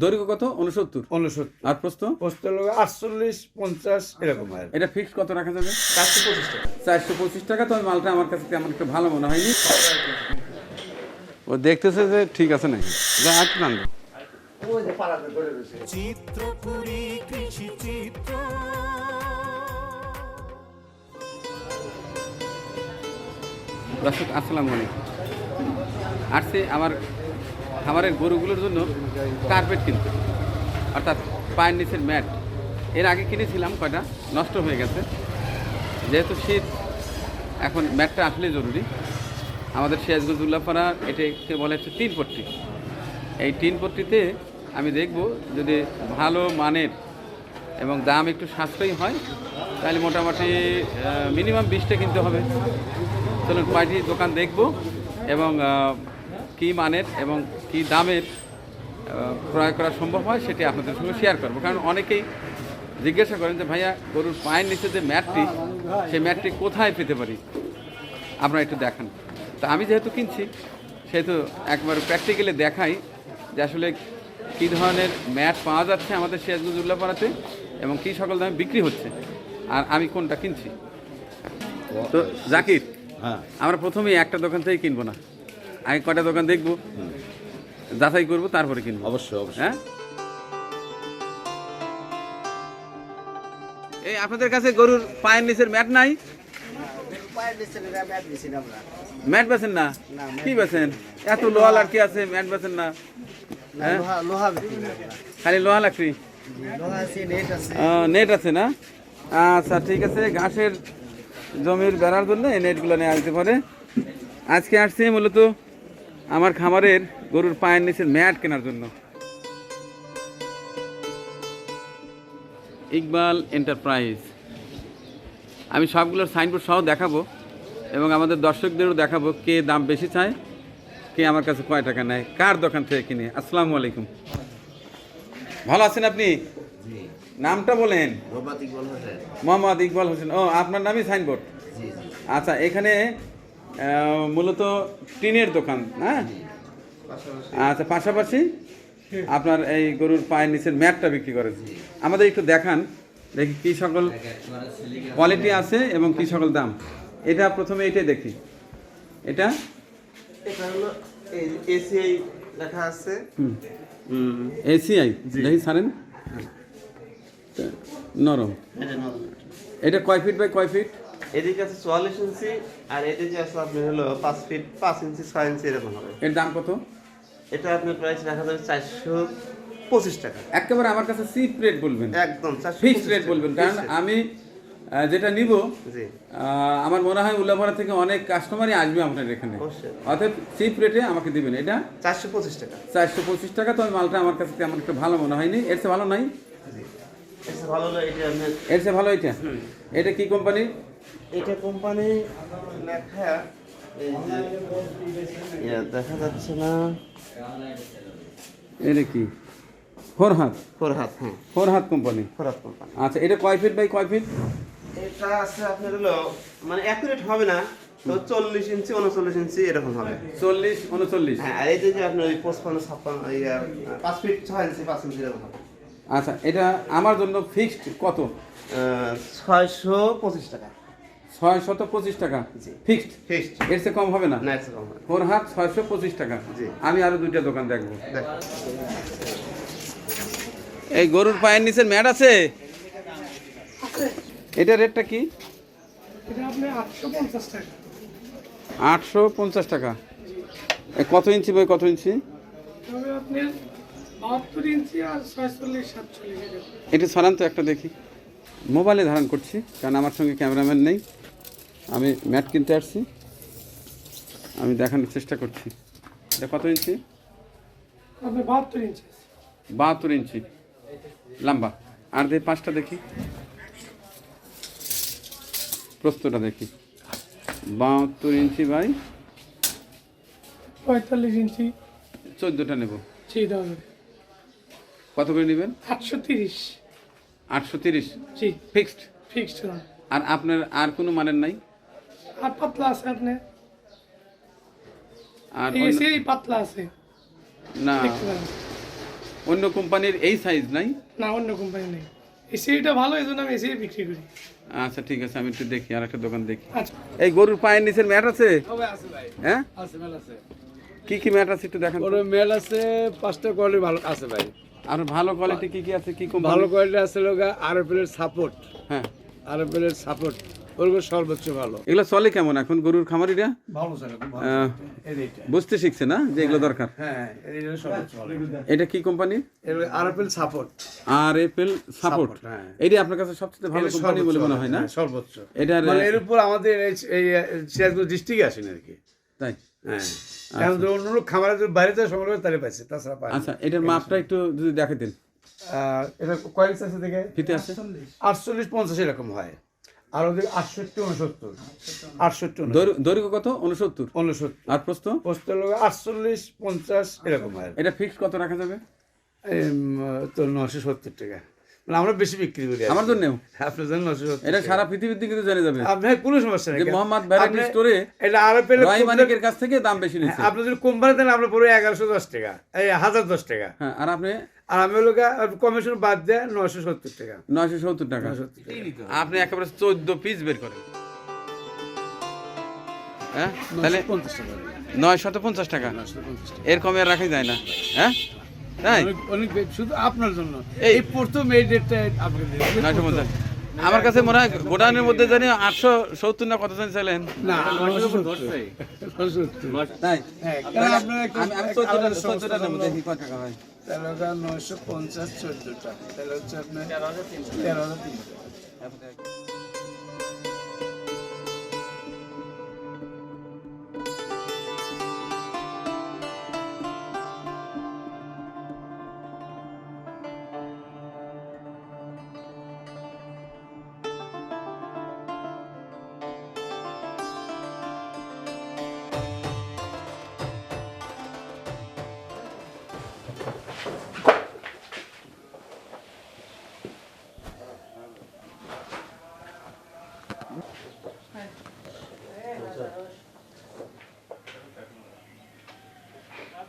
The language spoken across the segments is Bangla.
দৈর্ঘ্য কত? উনসত্তর উনসত্তর আর প্রস্থ? পোস্ত লোক আটচল্লিশ পঞ্চাশ এরকম আর। এটা ফিক্স কত রাখা যাবে? চারশো পঁচিশ টাকা। চারশো পঁচিশ টাকা তো মালটা আমার কাছে তেমন একটু ভালো মনে হয়নি। ও দেখতেছে যে ঠিক আছে নাকি? যা চিত্রপুরী কৃষি চিত্র। দর্শক আসসালামু আলাইকুম। আসছে আমার খামারের গরুগুলোর জন্য কার্পেট কিনতে। অর্থাৎ পায়ের নিচের ম্যাট। এর আগে কিনেছিলাম কয়টা? নষ্ট হয়ে গেছে। যেহেতু শীত, এখন ম্যাটটা আসলে জরুরি। আমাদের সিরাজগঞ্জ উল্লাপাড়া এটাকে বলা হচ্ছে তিন পট্টি। এই তিন পট্টিতে আমি দেখব যদি ভালো মানের এবং দাম একটু সাশ্রয়ী হয়, তাহলে মোটামুটি মিনিমাম বিশটা কিনতে হবে। চলুন কয়টি দোকান দেখব এবং কি মানের এবং কি দামের ক্রয় করা সম্ভব হয় সেটি আপনাদের সঙ্গে শেয়ার করব। কারণ অনেকেই জিজ্ঞাসা করেন যে ভাইয়া গরুর পায়ের নিচে যে ম্যাটটি সেই ম্যাটটি কোথায় পেতে পারি? আপনারা একটু দেখান। তা আমি যেহেতু কিনছি সেহেতু একবার প্র্যাকটিক্যালি দেখাই যে আসলে কী ধরনের ম্যাট পাওয়া যাচ্ছে আমাদের সিরাজগঞ্জ উল্লাপাড়াতে এবং কী সকল দামে বিক্রি হচ্ছে আর আমি কোনটা কিনছি। তো জাকির হ্যাঁ। আমরা প্রথমেই একটা দোকান থেকে কিনবো না। আমি কটা দোকান দেখব? যাচাই করব তারপরে কিনবো। অবশ্যই অবশ্যই। হ্যাঁ? এই আপনাদের কাছে গরুর পায়ের নিচের ম্যাট নাই? ম্যাট বেছেন না? কি বেছেন? এত লোহা লাঠি আছে ম্যাট বেছেন না? হ্যাঁ? খালি লোহা লাকড়ি নেট আছে। না? আচ্ছা ঠিক আছে ঘাসের জমির বেড়ার জন্য এই নেটগুলো নিয়ে আসতে পারে। আজকে আসছি মূলত আমার খামারের গরুর পায়ের নিচের ম্যাট কেনার জন্য। ইকবাল এন্টারপ্রাইজ। আমি সবগুলোর সাইনবোর্ড সহ দেখাবো এবং আমাদের দর্শকদেরও দেখাবো কে দাম বেশি চায় কে আমার কাছে কয় টাকা নেয় কার দোকান থেকে কিনে। আসসালামু আলাইকুম। ভালো আছেন আপনি? নামটা বলেন। মোহাম্মদ ইকবাল হোসেন। ও আপনার নামই সাইনবোর্ড? আচ্ছা এখানে মূলত টিনের দোকান হ্যাঁ? আচ্ছা পাশাপাশি আপনার এই গরুর পায়ের নিচের ম্যাটটা বিক্রি করেন। আমাদের একটু দেখান দেখি কী সকল কোয়ালিটি আছে এবং কী সকল দাম। এটা প্রথমে এটাই দেখি। এটা? এটা হলো এসিআই লেখা আছে। এসিআই দেখি ছাড়েন। নরম। এটা কয় ফিট বাই কয় ফিট এদিকে আছে চুয়াল্লিশ ইঞ্চি আর এদিকে আছে আপনার হলো পাঁচ ফিট পাঁচ ইঞ্চি ছয় ইঞ্চি এরকম হবে। এর দাম কত? এটা আপনার প্রাইস রাখা যাবে চারশো পঁচিশ টাকা। একেবারে আমার কাছে সিপ রেট বলবেন। একদম রেট বলবেন কারণ আমি যেটা নিব আমার মনে হয় উল্লাপাড়া থেকে অনেক কাস্টমারই আসবে আপনার এখানে। অবশ্যই। অর্থাৎ চিপ রেটে আমাকে দিবেন। এটা চারশো পঁচিশ টাকা। চারশো পঁচিশ টাকা তো মালটা আমার কাছে তেমন একটু ভালো মনে হয়নি। এর চেয়ে ভালো নাই? এর চেয়ে ভালো এটা এটা? কি কোম্পানি এটা কোম্পানি লেখা এই যে দেখা যাচ্ছে না। এটা কি? ফোর হাত ফোরহাত হ্যাঁ। ফোর হাত কোম্পানি? ফোরহাত কোম্পানি। আচ্ছা এটা কয় ফিট বাই কয় ফিট? এটা আছে আপনার হলো মানে অ্যাকুরেট হবে না তো চল্লিশ ইঞ্চি উনচল্লিশ ইঞ্চি এরকম হবে। চল্লিশ উনচল্লিশ? হ্যাঁ এই যে আপনার ওই পঁচপান্ন ছাপ্পান্ন পাঁচ ফিট ছয় ইঞ্চি পাঁচ ইঞ্চি এরকম হবে। আচ্ছা এটা আমার জন্য ফিক্সড কত? ছয়শো পঁচিশ টাকা। ছয় শত পঁচিশ টাকা। জি। ফিক্সড ফিক্সড এর চেয়ে কম হবে না? না এর চেয়ে কম হবে না। হাত ছয়শো পঁচিশ টাকা। জি। আমি আরও দুইটা দোকান দেখব। এই গরুর পায়ের নিচের ম্যাট আছে? এটা রেটটা কি? এটা আপনি আটশো পঞ্চাশ টাকা। আটশো পঞ্চাশ টাকা। এ কত ইঞ্চি বই কত ইঞ্চি? এটা সরান তো একটা দেখি। মোবাইলে ধারণ করছি কারণ আমার সঙ্গে ক্যামেরাম্যান নেই। আমি ম্যাট কিনতে আসছি। আমি দেখানোর চেষ্টা করছি। এটা কত ইঞ্চি? বাহাত্তর ইঞ্চি বাহাত্তর ইঞ্চি। লম্বা। আর দিয়ে পাঁচটা দেখি। প্রস্তটা দেখি। বাহাত্তর ইঞ্চি বাই পঁয়তাল্লিশ ইঞ্চি। চোদ্দোটা নেব। কত করে নেবেন? আটশো তিরিশ। আটশো তিরিশ? ফিক্সড? ফিক্সড। আর আপনার আর কোনো মানের নাই? আর পাতলা আছে আপনি? আর অন্য- পাতলা আছে। না। অন্য কোম্পানির এই সাইজ নাই? না অন্য কোম্পানি নেই। এসিটা ভালো এই জন্য আমি এসি বিক্রি করি। আচ্ছা ঠিক আছে আমি একটু দেখি আর একটা দোকান দেখি। আচ্ছা। এই গরুর পায়ের নিচের ম্যাট আছে? সবাই আছে ভাই। হ্যাঁ? আছে মেল আছে। কি কি ম্যাট আছে একটু দেখান। ওর মেল আছে পাঁচটা কোয়ালিটি ভালো আছে ভাই। আর ভালো কোয়ালিটি কি কি আছে কি কোম্পানি ভালো কোয়ালিটি আছে লোক আরএফএল এর সাপোর্ট হ্যাঁ। আরএফএল এর সাপোর্ট সর্বোচ্চ ভালো। এগুলো চলে কেমন এখন গরুর খামারিরা? ভালো স্যার ভালো আহ, বুঝতে শিখছে না যে এগুলো দরকার? হ্যাঁ সর্বোচ্চ ভালো। এটা কি কোম্পানি সাপোর্ট। আর এপেল সাপোর্ট হ্যাঁ। এটি আপনার কাছে সবচেয়ে ভালো কোম্পানি বলে মনে হয় না? সর্বোচ্চ। এটার মানে এর উপর আমাদের এই- এই সিরাজগঞ্জ ডিস্ট্রিক্টে আসেন আর কি। তাই? হ্যাঁ। অন্য লোক বাইরে থেকে সংগ্রহ তাহলে পাইছে তাছাড়া আচ্ছা এটার মাপটা একটু যদি দেখে দিন আহ, এটা কয়েক আছে দেখে ফিতে আছে? আটচল্লিশ পঞ্চাশ এরকম হয়। আর ওদের আটষট্টি উনসত্তর। আটষট্টি দৈর্ঘ্য- দৈর্ঘ্য কত? উনসত্তর? উনসত্তর। আর প্রস্থ? পোস্টের আটচল্লিশ পঞ্চাশ এরকম হয় এটা ফিক্সড কত রাখা যাবে? তো নশো সত্তর টাকা। মানে আমরা বেশি বিক্রি করি আমার জন্যও। আপনার জন্য নশো সত্তর এটা সারা পৃথিবীর দিকে তো জানে যাবে। আপনার কোনো সমস্যা নেই। মোহাম্মদ ভ্যারাইটি স্টোরে এটা আরও পেলে রয় মানিকের কাছ থেকে দাম বেশি নিচ্ছে। আপনি যদি কোম্পানি দেন আপনার পড়বে এগারোশো দশ টাকা। এই হাজার দশ টাকা। হ্যাঁ আর আপনি আর আমি লোক কমিশন বাদ দেয় নশো সত্তর টাকা। নয়শো সত্তর টাকা। আপনি একেবারে চোদ্দ পিস বের করেন। হ্যাঁ? তাহলে পঞ্চাশ নয় শত পঞ্চাশ টাকা। নশো এর কমে আর রাখাই যায় না। হ্যাঁ? তাই? অনেক অনেক শুধু আপনার জন্য। এই- প্রথম এই ডেটটা আপনাকে নয়শো পঞ্চাশ। আমার কাছে মনে হয় গোডাউনের মধ্যে জানি আটশো সত্তর না কত জন চাইলেন। না নশো হাজার হ্যাঁ, হয় নয়শো পঞ্চাশ চোদ্দোটা। তাহলে হচ্ছে আপনার তেরো হাজার তিনশো।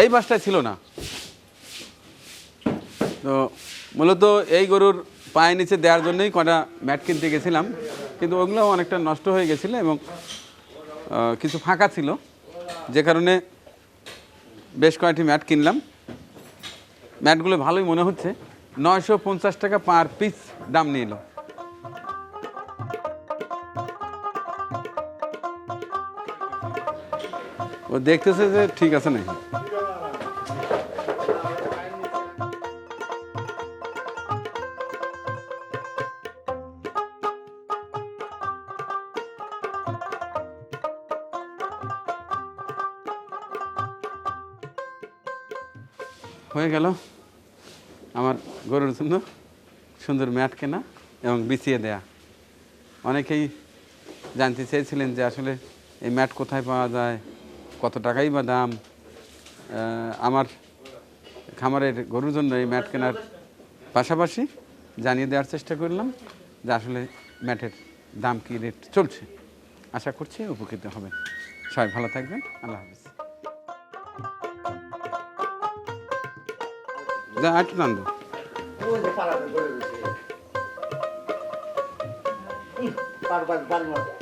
এই পাশটায় ছিল না। তো মূলত এই গরুর পায়ে নিচে দেওয়ার জন্যই কটা ম্যাট কিনতে গেছিলাম। কিন্তু ওগুলো অনেকটা নষ্ট হয়ে গেছিল এবং কিছু ফাঁকা ছিল। যে কারণে বেশ কয়েকটি ম্যাট কিনলাম। ম্যাটগুলো ভালোই মনে হচ্ছে। নয়শো পঞ্চাশ টাকা পার পিস দাম নিল। ও দেখতেছে যে ঠিক আছে নাকি? হয়ে গেল। আমার গরুর জন্য সুন্দর ম্যাট কেনা এবং বিছিয়ে দেয়া। অনেকেই জানতে চেয়েছিলেন যে আসলে এই ম্যাট কোথায় পাওয়া যায়, কত টাকাই বা দাম। আমার খামারের গরুর জন্য এই ম্যাট কেনার পাশাপাশি জানিয়ে দেওয়ার চেষ্টা করলাম যে আসলে ম্যাটের দাম কী রেট চলছে। আশা করছি উপকৃত হবেন। সবাই ভালো থাকবেন। আল্লাহ হাফিজ। যা আটটু টান দাও। পারবার পারবার।